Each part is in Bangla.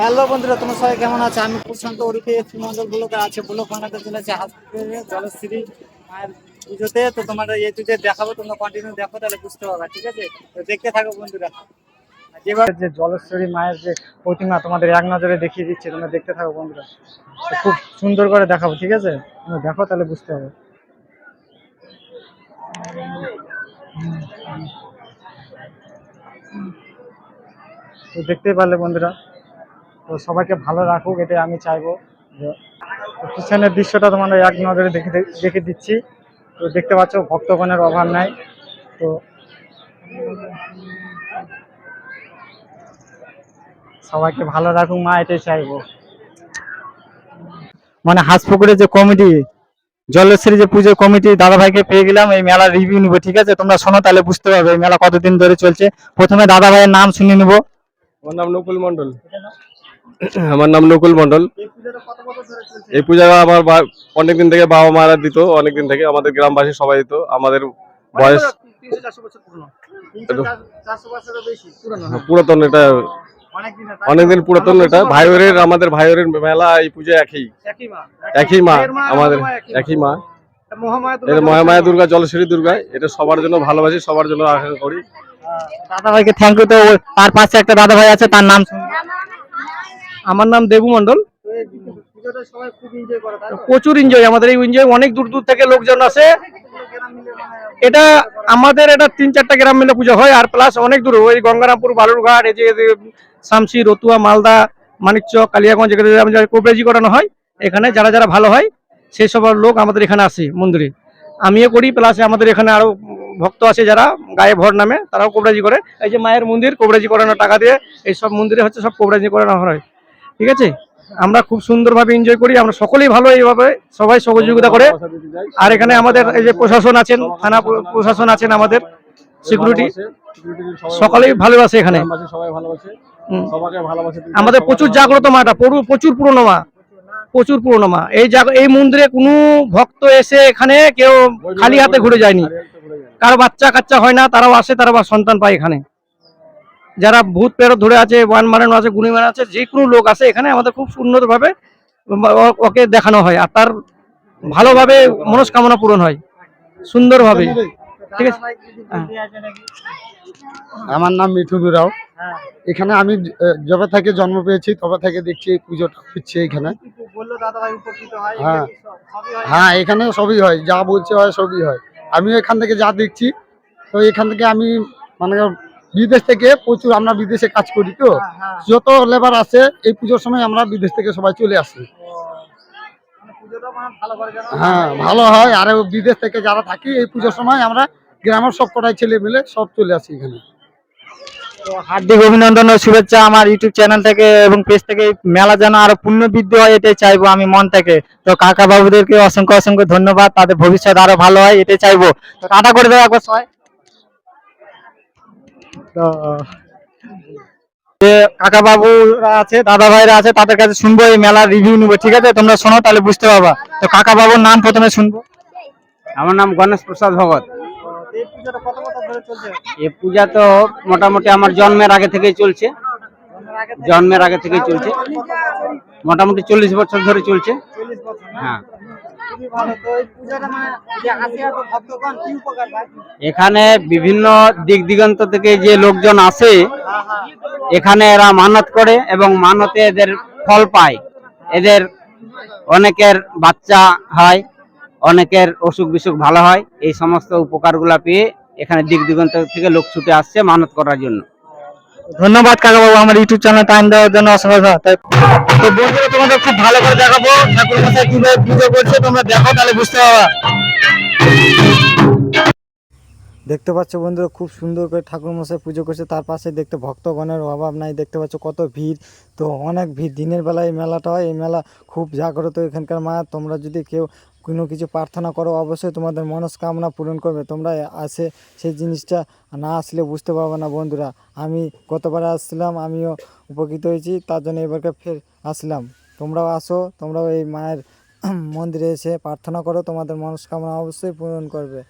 হ্যালো বন্ধুরা, তোমার সবাই কেমন আছে? আমি প্রশান্ত ওরিতে মন্ডল ব্লকে আছে। ব্লক বানাতে চলেছে হাসপাতালে জলশ্রী মায়ের পুজোতে। তো তোমার এই তুই দেখাবো, তোমরা কন্টিনিউ দেখো, তাহলে বুঝতে পারবে, ঠিক আছে? তো দেখতে থাকো বন্ধুরা। যে জলেশ্বরী মায়ের যে প্রতিমা তোমাদের এক নজরে দেখিয়ে দিচ্ছে, তোমরা দেখতে থাকো বন্ধুরা। খুব সুন্দর করে দেখাবো, ঠিক আছে? তোমরা দেখো, তাহলে বুঝতে হবে তো দেখতেই পারলে বন্ধুরা। তো সবাইকে ভালো রাখুক, এটাই আমি চাইব। পিছনের দৃশ্যটা তোমাদের এক নজরে দেখে দেখে দিচ্ছি। তো দেখতে পাচ্ছ, ভক্তগণের অভাব নাই। তো সবাইকে ভালো রাখুক, মা, এটাই চাইব। মানে হাঁসপুকুরের যে কমিটি, জলেশ্বরী যে পুজোর কমিটি দাদা ভাইকে পেয়ে গেলাম, এই মেলার রিভিউ নিবো, ঠিক আছে? তোমরা শোনো, তাহলে বুঝতে পারবে, এই মেলা কতদিন ধরে চলছে। প্রথমে দাদা ভাইয়ের নাম শুনে নিবো। আমার নাম নকুল মন্ডল আমার নাম নকুল মন্ডল এই পূজা আমার অনেকদিন থেকে বাবা মারা দিত, অনেকদিন থেকে আমাদের গ্রামবাসী সবাই দিত। আমাদের বয়স পুরাতন এটা। অনেকদিন পুরাতন এটা। ভাইয়ের, আমাদের ভাইয়ের মেলা এই পূজা একই। একই মা, আমাদের একই মা। মহামায়া দুর্গা জলশ্বরী দুর্গা, এটা সবার জন্য ভালোবাসি, সবার জন্য আশা করি। দাদা ভাইকে থ্যাংক ইউ তো তার পাশে একটা দাদা ভাই আছে, তার নাম আমার নাম দেবু মন্ডল প্রচুর এনজয় আমাদের এই এনজয় অনেক দূর দূর থেকে লোকজন আসে। এটা আমাদের এটা তিন চারটা গ্রাম মিলে পুজো হয়, আর প্লাস অনেক দূর, ওই গঙ্গারামপুর, বালুরঘাট, এই যে শামসি, রতুয়া, মালদা, মানিকচক, কালিয়াগঞ্জ, এখানে কোপরেজি করানো হয়, এখানে যারা যারা ভালো হয়, সেই সব লোক আমাদের এখানে আসে মন্দিরে। আমিও করি প্লাস আমাদের এখানে আরও ভক্ত আছে যারা, গায়ে ভর নামে, তারাও কোবরাজি করে। এই যে মায়ের মন্দির, কোবরাজি করানো টাকা দিয়ে, এই সব মন্দিরে হচ্ছে সব কোবরাজি করানো হয়। ঠিক আছে? আমরা খুব সুন্দরভাবে এনজয় করি, আমরা সকলেই ভালো এইভাবে সবাই সহযোগিতা করে। আর এখানে আমাদের এই যে প্রশাসন আছেন, থানা প্রশাসন আছেন আমাদের সিকিউরিটি সকলেই ভালোবাসে এখানে। আমাদের প্রচুর জাগ্রত মাটা প্রচুর পুরনো মা। প্রচুর পুরনো মা। এই এই মন্দিরে কোনো ভক্ত এসে এখানে কেউ খালি হাতে ঘুরে যায়নি। কারও বাচ্চা কাচ্চা হয় না, তারাও আসে তারা সন্তান পায় এখানে। যারা ভূত পেরো ধরে আছে ওয়ান মারানো আছে গুণী মারানো আছে, যে কোনো লোক আছে এখানে আমাদের খুব সুন্দরভাবে ওকে দেখানো হয় আর তার ভালোভাবে মনস্কামনা পূরণ হয়, সুন্দরভাবে। ঠিক আছে? হ্যাঁ। আমার নাম মিঠুন রাও এখানে আমি যবে থেকে জন্ম পেয়েছি, তবে থেকে দেখছি এই পুজোটা হচ্ছে এখানে। হয়। হ্যাঁ। এখানে সবই হয়। যা বলছে হয়, সবই হয়। আমিও এখান থেকে যা দেখছি, তো এখান থেকে আমি মানে বিদেশ থেকে প্রচুর আমরা বিদেশে কাজ করি তো। হ্যাঁ, হ্যাঁ। যত লেবার আসে এই পুজোর সময় আমরা বিদেশ থেকে সবাই চলে আসি। মানে হ্যাঁ ভালো হয় আর বিদেশ থেকে যারা থাকি এই পুজোর সময় আমরা গ্রামের সব কটাই ছেলে মিলে সব চলে আসি এখানে। হার্দিক অভিনন্দন ও শুভেচ্ছা আমার ইউটিউব চ্যানেল থেকে এবং পেজ থেকে। মেলা যেন আরও পূর্ণ বৃদ্ধি হয় এটাই চাইব আমি মন থেকে। তো কাকা বাবুদেরকে অসংখ্য অসংখ্য ধন্যবাদ। তাদের ভবিষ্যৎ আরও ভালো হয় এটাই চাইব। তো টাটা করে দেবো একবার সবাই। যে কাকা বাবুরা আছে দাদা ভাইরা আছে তাদের কাছে শুনব এই মেলার রিভিউ নিবো ঠিক আছে? তোমরা শোনো তাহলে বুঝতে পারবা। তো কাকা বাবুর নাম প্রথমে শুনব। আমার নাম গণেশ প্রসাদ ভগত। এই পূজা তো মোটামুটি আমার জন্মের আগে থেকেই চলছে। জন্মের আগে থেকেই চলছে। মোটামুটি চল্লিশ বছর ধরে চলছে। না? হ্যাঁ। এখানে বিভিন্ন দিক দিগন্ত থেকে যে লোকজন আসে হ্যাঁ হ্যাঁ। এখানে এরা মানত করে এবং মানতে এদের ফল পায়। এদের অনেকের বাচ্চা হয় অনেকের অসুখ বিসুখ ভালো হয়। এই সমস্ত উপকারগুলা পেয়ে এখানে দিক দিগন্ত থেকে লোক ছুটে আসছে মানত করার জন্য। ধন্যবাদ কাকাবাবু আমার ইউটিউব চ্যানেল টাইম দেওয়ার জন্য অসংখ্য। তাই- তো খুব ভালো করে দেখাবো ঠাকুর মশাই কীভাবে পুজো করছে, তোমরা দেখো, তাহলে বুঝতে পারবা দেখতে পাচ্ছ বন্ধুরা, খুব সুন্দর করে ঠাকুর মশাই পুজো করছে। তার পাশে দেখতে ভক্তগণের অভাব নাই। দেখতে পাচ্ছ কত ভিড়। তো অনেক ভিড়। দিনের বেলায় এই মেলাটা হয়। এই মেলা খুব জাগ্রত এখানকার মা। তোমরা যদি কেউ কোনো কিছু প্রার্থনা করো, অবশ্যই তোমাদের মনস্কামনা পূরণ করবে। তোমরা আসে সেই জিনিসটা না আসলে বুঝতে পারবে না বন্ধুরা। আমি গতবার আসছিলাম, আমিও উপকৃত হয়েছি। তার জন্য এবারকে ফের আসলাম। তোমরাও আসো, তোমরাও এই মায়ের মন্দিরে এসে প্রার্থনা করো। তোমাদের মনস্কামনা অবশ্যই পূরণ করবে।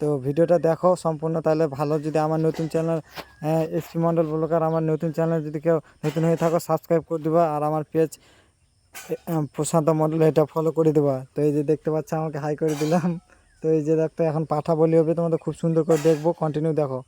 তো ভিডিওটা দেখো সম্পূর্ণ, তাহলে ভালো। যদি আমার নতুন চ্যানেল এসপি মণ্ডল ব্লগার আমার নতুন চ্যানেল যদি কেউ নতুন হয়ে থাকো সাবস্ক্রাইব করে দেবা। আর আমার পেজ প্রশান্ত মন্ডল এটা ফলো করে দেবা। তো এই যে দেখতে পাচ্ছ, আমাকে হাই করে দিলাম। তো এই যে দেখতে এখন পাঠা বলি হবে, তোমাদের খুব সুন্দর করে দেখব। কন্টিনিউ দেখো।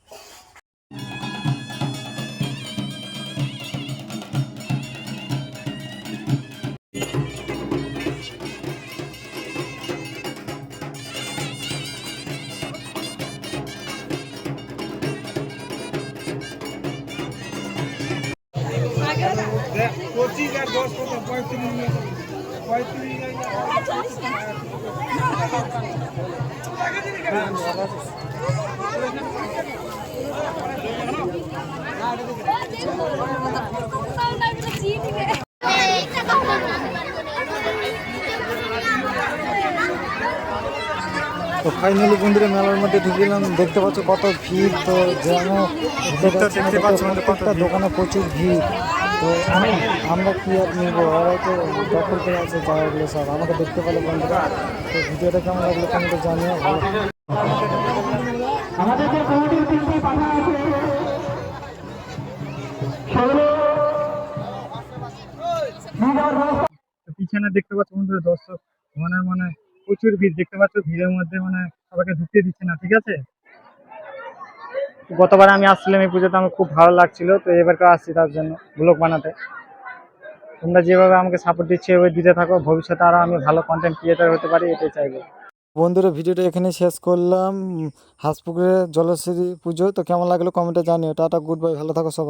তো ফাইনালি বন্ধুরা মেলার মধ্যে ঢুকিলাম। দেখতে পাচ্ছ কত ভিড় তো যেন দেখতে পাচ্ছ প্রত্যেকটা দোকানে প্রচুর ভিড়। তো আম- আমরা কি আর নিবো? ওরাই তো দখল করে আছে জায়গাগুলো সব। আমাকে দেখতে পেলে বন্ধুরা। তো ভিডিওটা কেমন লাগল তোমাকে জানিও ভালো পিছনে দেখতে পাচ্ছ বন্ধুরা দর্শক মানে মানে প্রচুর ভিড়। দেখতে পাচ্ছ ভিড়ের মধ্যে মানে সবাইকে ঢুকতে দিচ্ছে না ঠিক আছে? গতবার আমি আসছিলাম এই পুজোতে, আমার খুব ভালো লাগছিল, তো এবারকেও আসছি তার জন্য ব্লগ বানাতে। তোমরা যেভাবে আমাকে সাপোর্ট দিচ্ছে, এভাবে দিতে থাকো, ভবিষ্যতে আরও আমি ভালো কন্টেন্ট ক্রিয়েটার হতে পারি, এটাই চাইব। বন্ধুরা, ভিডিওটা এখানে শেষ করলাম। হাঁসপুকুরের জলশ্রী পুজো, তো কেমন লাগল কমেন্টে জানিও। টাটা, গুড বাই, ভালো থাকো সবাই।